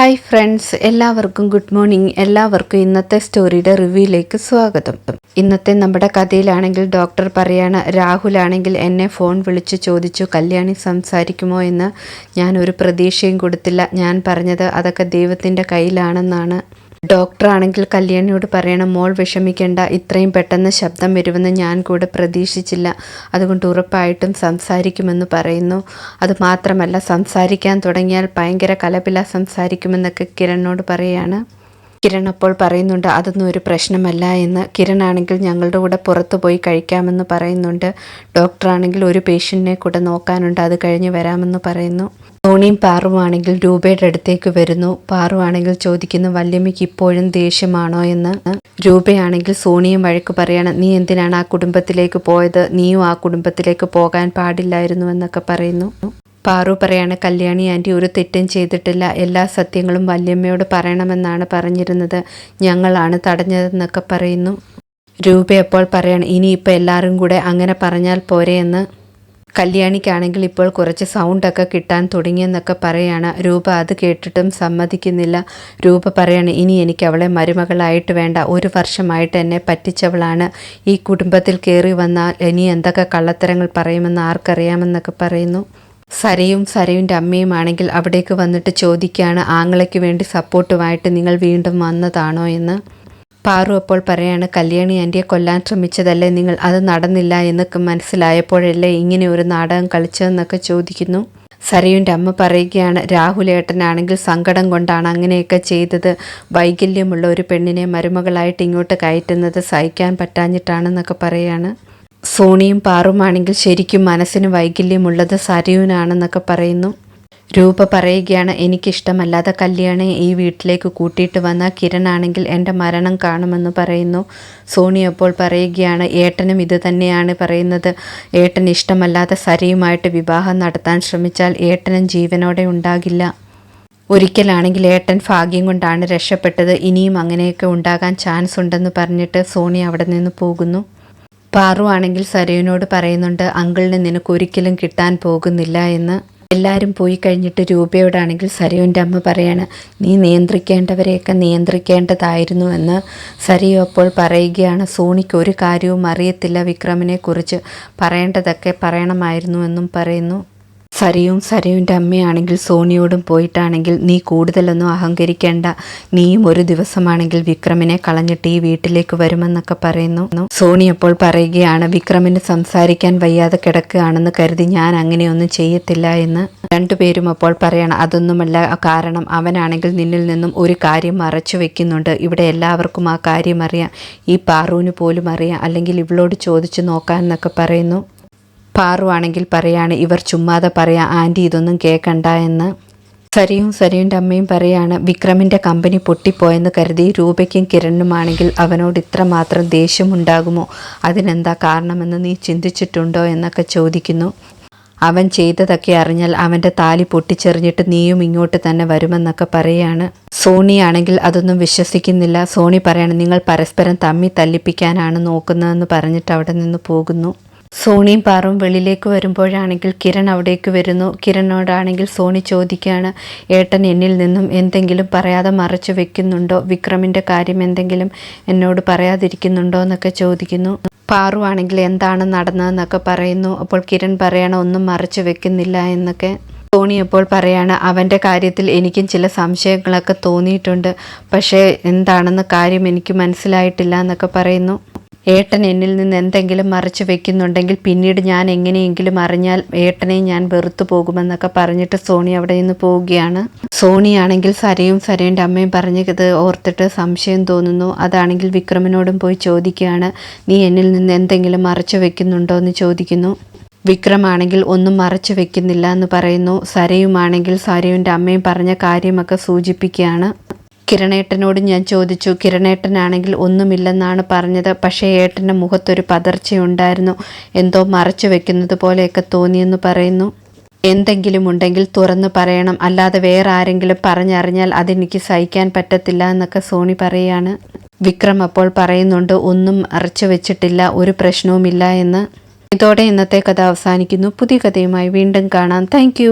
Hi friends എല്ലാവർക്കും good morning. എല്ലാവർക്കും ഇന്നത്തെ സ്റ്റോറിയുടെ റിവ്യൂയിലേക്ക് സ്വാഗതം. ഇന്നത്തെ നമ്മുടെ കഥയിലാണെങ്കിൽ ഡോക്ടർ പറയാണ് രാഹുലാണെങ്കിൽ എന്നെ ഫോൺ വിളിച്ച് ചോദിച്ചു കല്യാണി സംസാരിക്കുമോ എന്ന് ഞാൻ ഒരു പ്രതീക്ഷയും കൊടുത്തില്ല. ഞാൻ പറഞ്ഞത് അതൊക്കെ ദൈവത്തിന്റെ കയ്യിലാണെന്നാണ്. ഡോക്ടറാണെങ്കിൽ കല്യാണിയോട് പറയണം മോൾ വിഷമിക്കേണ്ട ഇത്രയും പെട്ടെന്ന് ശബ്ദം വരുമെന്ന് ഞാൻ കൂടെ പ്രതീക്ഷിച്ചില്ല. അതുകൊണ്ട് ഉറപ്പായിട്ടും സംസാരിക്കുമെന്ന് പറയുന്നു. അതുമാത്രമല്ല സംസാരിക്കാൻ തുടങ്ങിയാൽ ഭയങ്കര കലപില സംസാരിക്കുമെന്നൊക്കെ കിരണിനോട് പറയാണ്. കിരൺ അപ്പോൾ പറയുന്നുണ്ട് അതൊന്നും ഒരു പ്രശ്നമല്ല എന്ന്. കിരൺ ആണെങ്കിൽ ഞങ്ങളുടെ കൂടെ പുറത്തു പോയി കഴിക്കാമെന്ന് പറയുന്നുണ്ട്. ഡോക്ടറാണെങ്കിൽ ഒരു പേഷ്യന്റിനെ കൂടെ നോക്കാനുണ്ട് അത് കഴിഞ്ഞ് വരാമെന്ന് പറയുന്നു. ധോണിയും പാറുവാണെങ്കിൽ രൂപയുടെ അടുത്തേക്ക് വരുന്നു. പാറുവാണെങ്കിൽ ചോദിക്കുന്നു വല്യമ്മയ്ക്ക് ഇപ്പോഴും ദേഷ്യമാണോ എന്ന്? രൂപയാണെങ്കിൽ സോണിയും വഴക്ക് പറയണം നീ എന്തിനാണ് ആ കുടുംബത്തിലേക്ക് പോയത്? നീയും ആ കുടുംബത്തിലേക്ക് പോകാൻ പാടില്ലായിരുന്നു എന്നൊക്കെ പറയുന്നു. പാറു പറയാണ് കല്യാണി ആന്റി ഒരു തെറ്റും ചെയ്തിട്ടില്ല. എല്ലാ സത്യങ്ങളും വല്യമ്മയോട് പറയണമെന്നാണ് പറഞ്ഞിരുന്നത്. ഞങ്ങളാണ് തടഞ്ഞതെന്നൊക്കെ പറയുന്നു. രൂപ എപ്പോൾ പറയാണ് ഇനിയിപ്പോൾ എല്ലാവരും കൂടെ അങ്ങനെ പറഞ്ഞാൽ പോരെ കല്യാണിക്കാണെങ്കിൽ ഇപ്പോൾ കുറച്ച് സൗണ്ടൊക്കെ കിട്ടാൻ തുടങ്ങിയെന്നൊക്കെ പറയാണ്. രൂപ അത് കേട്ടിട്ടും സമ്മതിക്കുന്നില്ല. രൂപ പറയാണ് ഇനി എനിക്ക് അവളെ മരുമകളായിട്ട് വേണ്ട. ഒരു വർഷമായിട്ട് എന്നെ പറ്റിച്ചവളാണ്. ഈ കുടുംബത്തിൽ കയറി വന്നാൽ ഇനി എന്തൊക്കെ കള്ളത്തരങ്ങൾ പറയുമെന്ന് ആർക്കറിയാമെന്നൊക്കെ പറയുന്നു. സരയും സരയുന്റെ അമ്മയുമാണെങ്കിൽ അവിടേക്ക് വന്നിട്ട് ചോദിക്കുകയാണ് ആങ്ങളയ്ക്ക് വേണ്ടി സപ്പോർട്ടുമായിട്ട് നിങ്ങൾ വീണ്ടും വന്നതാണോ എന്ന്? പാറു അപ്പോൾ പറയാണ് കല്യാണി ആന്റിയെ കൊല്ലാൻ ശ്രമിച്ചതല്ലേ നിങ്ങൾ അത് നടന്നില്ല എന്നൊക്കെ മനസ്സിലായപ്പോഴല്ലേ ഇങ്ങനെ ഒരു നാടകം കളിച്ചതെന്നൊക്കെ ചോദിക്കുന്നു. സരയുന്റെ അമ്മ പറയുകയാണ് രാഹുലേട്ടനാണെങ്കിൽ സങ്കടം കൊണ്ടാണ് അങ്ങനെയൊക്കെ ചെയ്തത്. വൈകല്യമുള്ള ഒരു പെണ്ണിനെ മരുമകളായിട്ട് ഇങ്ങോട്ട് കയറ്റുന്നത് സഹിക്കാൻ പറ്റാഞ്ഞിട്ടാണെന്നൊക്കെ പറയാണ്. സോണിയും പാറുമാണെങ്കിൽ ശരിക്കും മനസ്സിന് വൈകല്യമുള്ളത് സരയുനാണെന്നൊക്കെ പറയുന്നു. രൂപ പറയുകയാണ് എനിക്കിഷ്ടമല്ലാതെ കല്യാണെ ഈ വീട്ടിലേക്ക് കൂട്ടിയിട്ട് വന്ന കിരണാണെങ്കിൽ എന്റെ മരണം കാണുമെന്ന് പറയുന്നു സോണി അപ്പോൾ പറയുകയാണ് ഏട്ടനും ഇത് തന്നെയാണ് പറയുന്നത്. ഏട്ടൻ ഇഷ്ടമല്ലാത്ത സരിയുമായിട്ട് വിവാഹം നടത്താൻ ശ്രമിച്ചാൽ ഏട്ടനും ജീവനോടെ ഉണ്ടാകില്ല. ഒരിക്കലാണെങ്കിൽ ഏട്ടൻ ഭാഗ്യം കൊണ്ടാണ് രക്ഷപ്പെട്ടത്. ഇനിയും അങ്ങനെയൊക്കെ ഉണ്ടാകാൻ ചാൻസ് ഉണ്ടെന്ന് പറഞ്ഞിട്ട് സോണി അവിടെ നിന്ന് പോകുന്നു. പാറു ആണെങ്കിൽ സരയുനോട് പറയുന്നുണ്ട് അങ്കിളിന് നിനക്ക് ഒരിക്കലും കിട്ടാൻ പോകുന്നില്ല എന്ന്. എല്ലാവരും പോയി കഴിഞ്ഞിട്ട് രൂപയോടാണെങ്കിൽ സരയുന്റെ അമ്മ പറയാണ് നീ നിയന്ത്രിക്കേണ്ടവരെയൊക്കെ നിയന്ത്രിക്കേണ്ടതായിരുന്നു എന്ന് സരയു അപ്പോൾ പറയുകയാണ് സോണിക്ക് ഒരു കാര്യവും അറിയത്തില്ല വിക്രമിനെക്കുറിച്ച്. പറയേണ്ടതൊക്കെ പറയണമായിരുന്നു എന്നും പറയുന്നു. സരയും സരയുന്റെ അമ്മയാണെങ്കിൽ സോണിയോടും പോയിട്ടാണെങ്കിൽ നീ കൂടുതലൊന്നും അഹങ്കരിക്കേണ്ട. നീയും ഒരു ദിവസമാണെങ്കിൽ വിക്രമിനെ കളഞ്ഞിട്ട് ഈ വീട്ടിലേക്ക് വരുമെന്നൊക്കെ പറയുന്നു. സോണി അപ്പോൾ പറയുകയാണ് വിക്രമിന് സംസാരിക്കാൻ വയ്യാതെ കിടക്കുകയാണെന്ന് കരുതി ഞാൻ അങ്ങനെയൊന്നും ചെയ്യത്തില്ല എന്ന്. രണ്ടുപേരും അപ്പോൾ പറയണം അതൊന്നുമല്ല കാരണം അവനാണെങ്കിൽ നിന്നിൽ നിന്നും ഒരു കാര്യം മറച്ചു വെക്കുന്നുണ്ട്. ഇവിടെ എല്ലാവർക്കും ആ കാര്യം അറിയാം. ഈ പാറുവിന് പോലും അറിയാം. അല്ലെങ്കിൽ ഇവളോട് ചോദിച്ചു നോക്കാൻ എന്നൊക്കെ പറയുന്നു. പാറുവാണെങ്കിൽ പറയാണ് ഇവർ ചുമ്മാതെ പറയാ ആന്റി ഇതൊന്നും കേൾക്കണ്ട എന്ന്. സരിയും സരിയുടെ അമ്മയും പറയാണ് വിക്രമിന്റെ കമ്പനി പൊട്ടിപ്പോയെന്ന് കരുതി രൂപയ്ക്കും കിരണിനുമാണെങ്കിൽ അവനോട് ഇത്രമാത്രം ദേഷ്യമുണ്ടാകുമോ? അതിനെന്താ കാരണമെന്ന് നീ ചിന്തിച്ചിട്ടുണ്ടോ? എന്നൊക്കെ ചോദിക്കുന്നു. അവൻ ചെയ്തതൊക്കെ അറിഞ്ഞാൽ അവന്റെ താലി പൊട്ടിച്ചെറിഞ്ഞിട്ട് നീയും ഇങ്ങോട്ട് തന്നെ വരുമെന്നൊക്കെ പറയാണ്. സോണിയാണെങ്കിൽ അതൊന്നും വിശ്വസിക്കുന്നില്ല. സോണി പറയാണ് നിങ്ങൾ പരസ്പരം തമ്മി തല്ലിപ്പിക്കാനാണ് നോക്കുന്നതെന്ന് പറഞ്ഞിട്ട് അവിടെ നിന്ന് പോകുന്നു. സോണിയും പാറും വെളിയിലേക്ക് വരുമ്പോഴാണെങ്കിൽ കിരൺ അവിടേക്ക് വരുന്നു. കിരണോടാണെങ്കിൽ സോണി ചോദിക്കുകയാണ് ഏട്ടൻ എന്നിൽ നിന്നും എന്തെങ്കിലും പറയാതെ മറച്ചു വെക്കുന്നുണ്ടോ? വിക്രമിന്റെ കാര്യം എന്തെങ്കിലും എന്നോട് പറയാതിരിക്കുന്നുണ്ടോ? എന്നൊക്കെ ചോദിക്കുന്നു. പാറു ആണെങ്കിൽ എന്താണ് നടന്നതെന്നൊക്കെ പറയുന്നു. അപ്പോൾ കിരൺ പറയണ ഒന്നും മറച്ചു വെക്കുന്നില്ല എന്നൊക്കെ. സോണി അപ്പോൾ പറയാണ് അവന്റെ കാര്യത്തിൽ എനിക്കും ചില സംശയങ്ങളൊക്കെ തോന്നിയിട്ടുണ്ട്. പക്ഷേ എന്താണെന്ന് കാര്യം എനിക്ക് മനസ്സിലായിട്ടില്ല എന്നൊക്കെ പറയുന്നു. ഏട്ടൻ എന്നിൽ നിന്ന് എന്തെങ്കിലും മറച്ചു വെക്കുന്നുണ്ടെങ്കിൽ പിന്നീട് ഞാൻ എങ്ങനെയെങ്കിലും അറിഞ്ഞാൽ ഏട്ടനെ ഞാൻ വെറുത്തു പോകുമെന്നൊക്കെ പറഞ്ഞിട്ട് സോണി അവിടെ നിന്ന് പോവുകയാണ്. സോണിയാണെങ്കിൽ സരയും സരയുടെ അമ്മയും പറഞ്ഞത് ഓർത്തിട്ട് സംശയം തോന്നുന്നു. അതാണെങ്കിൽ വിക്രമനോടും പോയി ചോദിക്കുകയാണ് നീ എന്നിൽ നിന്ന് എന്തെങ്കിലും മറച്ചു വെക്കുന്നുണ്ടോ? എന്ന് ചോദിക്കുന്നു. വിക്രമാണെങ്കിൽ ഒന്നും മറച്ചു വെക്കുന്നില്ല എന്ന് പറയുന്നു. സരയുമാണെങ്കിൽ സരയുടെ അമ്മയും പറഞ്ഞ കാര്യമൊക്കെ സൂചിപ്പിക്കുകയാണ്. കിരണേട്ടനോട് ഞാൻ ചോദിച്ചു കിരണേട്ടനാണെങ്കിൽ ഒന്നുമില്ലെന്നാണ് പറഞ്ഞത്. പക്ഷേ ഏട്ടന്റെ മുഖത്തൊരു പതർച്ചയുണ്ടായിരുന്നു. എന്തോ മറച്ചു വെക്കുന്നത് പോലെയൊക്കെ തോന്നിയെന്ന് പറയുന്നു. എന്തെങ്കിലും ഉണ്ടെങ്കിൽ തുറന്നു പറയണം. അല്ലാതെ വേറെ ആരെങ്കിലും പറഞ്ഞറിഞ്ഞാൽ അതെനിക്ക് സഹിക്കാൻ പറ്റത്തില്ല എന്നൊക്കെ സോണി പറയുകയാണ് വിക്രം അപ്പോൾ പറയുന്നുണ്ട് ഒന്നും അറച്ചു വെച്ചിട്ടില്ല. ഒരു പ്രശ്നവുമില്ല എന്ന്. ഇതോടെ ഇന്നത്തെ കഥ അവസാനിക്കുന്നു. പുതിയ കഥയുമായി വീണ്ടും കാണാം. താങ്ക്